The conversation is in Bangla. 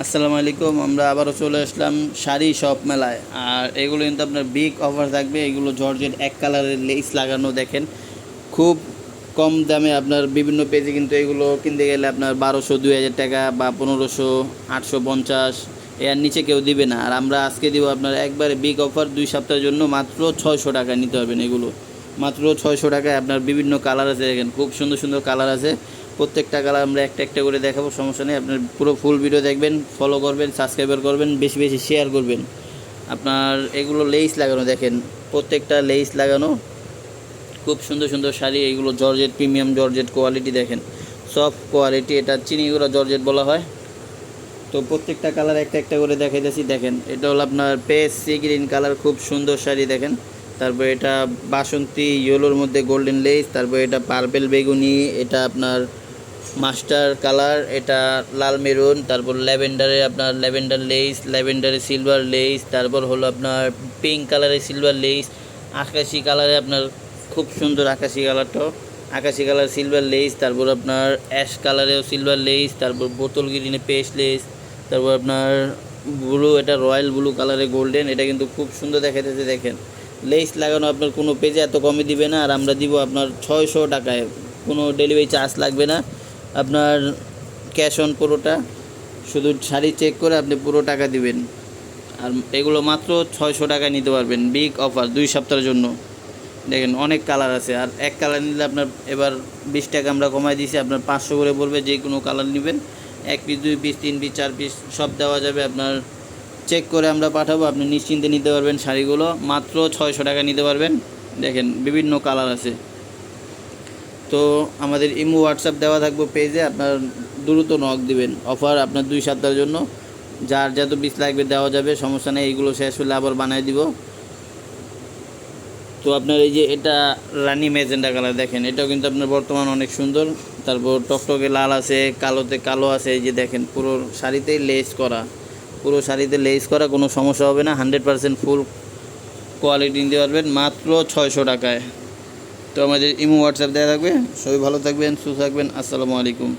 আসসালামু আলাইকুম, আমরা আবারও চলে আসলাম শাড়ি শপ মেলায়। আর এগুলো কিন্তু আপনার বিগ অফার থাকবে, এগুলো জর্জেট এক কালারের লেস লাগানো দেখেন। খুব কম দামে আপনার বিভিন্ন পেজে কিন্তু এগুলো কিনতে গেলে আপনার বারোশো, দুই হাজার টাকা বা পনেরোশো, আটশো পঞ্চাশ এর নিচে কেউ দিবে না। আর আমরা আজকে দিব আপনার একবারে বিগ অফার দুই সপ্তাহের জন্য মাত্র ছয়শো টাকা নিতে পারবেন এগুলো। মাত্র ছয়শো টাকায় আপনার বিভিন্ন কালার আছে দেখেন, খুব সুন্দর সুন্দর কালার আছে। প্রত্যেকটা কালার আমরা একটা একটা করে দেখাবো, সমস্যা নেই। আপনার পুরো ফুল ভিডিও দেখবেন ফলো করবেন সাবস্ক্রাইবার করবেন, বেশি বেশি শেয়ার করবেন। আপনার এগুলো লেস লাগানো দেখেন, প্রত্যেকটা লেস লাগানো। খুব সুন্দর সুন্দর শাড়ি, এগুলো জর্জেট প্রিমিয়াম জর্জেট কোয়ালিটি দেখেন। সফট কোয়ালিটি এটা চিনিগুলো জর্জেট বলা হয়। তো প্রত্যেকটা কালার একটা একটা করে দেখাইতেছি, দেখেন। এটা হলো আপনার পেস সি গ্রিন কালার খুব সুন্দর শাড়ি দেখেন। তারপর এটা বাসন্তী ইয়েলোর মধ্যে গোল্ডেন লেস তারপর এটা পার্পেল বেগুনি, এটা আপনার মাস্টার কালার, এটা লাল মেরুন, তারপর ল্যাভেন্ডারে আপনার ল্যাভেন্ডার লেস, ল্যাভেন্ডারে সিলভার লেস, তারপর হলো আপনার পিঙ্ক কালারে সিলভার লেস, আকাশি কালারে আপনার খুব সুন্দর আকাশি কালারটাও আকাশি কালার সিলভার লেস, তারপর আপনার অ্যাশ কালারেও সিলভার লেস, তারপর বোতল গ্রিনে পেস্ট লেস, তারপর আপনার ব্লু এটা রয়্যাল ব্লু কালারে গোল্ডেন এটা কিন্তু খুব সুন্দর দেখাইতেছে, দেখেন। লেস লাগানো আপনার কোনো পেজে এত কমে দিবে না, আর আমরা দিব আপনার ছয়শো টাকায়। কোনো ডেলিভারি চার্জ লাগবে না। আপনার ক্যাশ অন পুরোটা, শুধু শাড়ি চেক করে আপনি পুরো টাকা দিবেন। আর এগুলো মাত্র ছয়শো টাকায় নিতে পারবেন বিগ অফার দুই সপ্তাহের জন্য। দেখেন অনেক কালার আছে, আর এক কালার নিলে আপনার এবার বিশ টাকা আমরা কমাই দিয়েছি, আপনার পাঁচশো করে বলবে যে কোনো কালার নেবেন। এক পিস দুই পিস তিন পিস চার পিস সব দেওয়া যাবে আপনার। চেক করে আমরা পাঠাবো, আপনি নিশ্চিন্তে নিতে পারবেন শাড়িগুলো, মাত্র ছয়শো টাকা নিতে পারবেন। দেখেন বিভিন্ন কালার আছে। তো আমাদের ইমো হোয়াটসঅ্যাপ দেওয়া থাকবে পেজে আপনার দ্রুত নক দিবেন। অফার আপনার দুই সপ্তাহের জন্য। যার যত পিস লাগবে দেওয়া যাবে, সমস্যা নেই এইগুলো শেষ হলে আবার বানিয়ে দিব। তো আপনার এই যে এটা রানি ম্যাজেন্ডা কালার দেখেন, এটাও কিন্তু আপনার বর্তমান অনেক সুন্দর। তারপর টকটকে লাল আছে, কালোতে কালো আছে, এই যে দেখেন, পুরো শাড়িতেই লেস করা। পুরো শাড়িতে লেস করা, কোনো সমস্যা হবে না হান্ড্রেড পারসেন্ট ফুল কোয়ালিটি নিতে পারবেন, মাত্র ছয়শো টাকায়। তো আমাদের ইমো হোয়াটসঅ্যাপ দেওয়া থাকবে। সবাই ভালো থাকবেন সুস্থ থাকবেন। আসসালামু আলাইকুম।